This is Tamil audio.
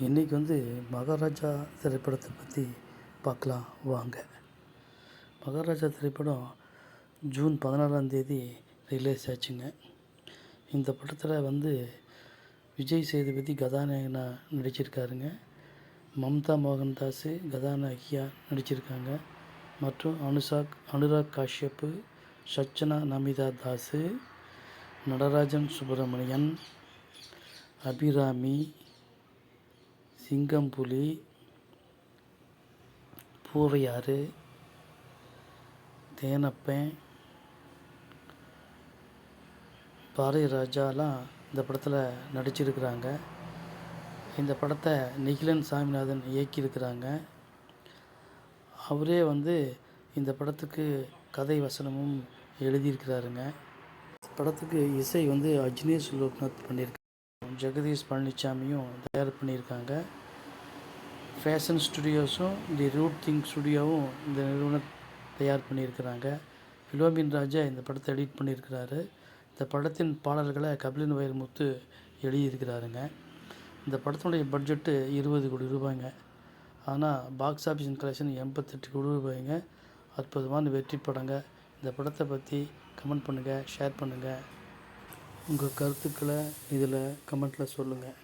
இன்றைக்கி வந்து மகாராஜா திரைப்படத்தை பற்றி பார்க்கலாம் வாங்க. மகாராஜா திரைப்படம் ஜூன் பதினாறாம் தேதி ரிலீஸ் ஆச்சுங்க. இந்த படத்தில் வந்து விஜய் சேதுபதி கதாநாயகனாக நடிச்சிருக்காருங்க. மம்தா மோகன்தாஸ் கதாநாயகியாக நடிச்சிருக்காங்க. மற்றும் அனுஷாக் அனுராக் காஷ்யப் சச்சனா நமிதா தாஸ் நடராஜன் சுப்பிரமணியன் அபிராமி சிங்கம்புலி பூவையாறு தேனப்பன் பாரதி ராஜாலாம் இந்த படத்தில் நடிச்சிருக்கிறாங்க. இந்த படத்தை நிகிலன் சாமிநாதன் இயக்கியிருக்கிறாங்க. அவரே வந்து இந்த படத்துக்கு கதை வசனமும் எழுதியிருக்கிறாருங்க. படத்துக்கு இசை வந்து அஜ்னேஷ் லோக்நாத் பண்ணியிருக்காங்க ஜெகதீஷ் பழனிசாமியும் தயார் பண்ணியிருக்காங்க. ஃபேஷன் ஸ்டுடியோஸும் தி ரூட் திங் ஸ்டுடியோவும் இந்த நிறுவனம் தயார் பண்ணியிருக்கிறாங்க. பிலோமின் ராஜா இந்த படத்தை எடிட் பண்ணியிருக்கிறாரு. இந்த படத்தின் பாடல்களை கபிலின் வைரமுத்து எழுதியிருக்கிறாருங்க. இந்த படத்தினுடைய பட்ஜெட்டு இருபது கோடி ரூபாய்ங்க. ஆனால் பாக்ஸ் ஆஃபீஸ் கலெக்ஷன் எண்பத்தெட்டு கோடி ரூபாய்ங்க. அற்புதமான வெற்றி படங்க. இந்த படத்தை பற்றி கமெண்ட் பண்ணுங்கள் ஷேர் பண்ணுங்கள் உங்கள் கருத்துக்களை இதில் கமெண்ட்டில் சொல்லுங்கள்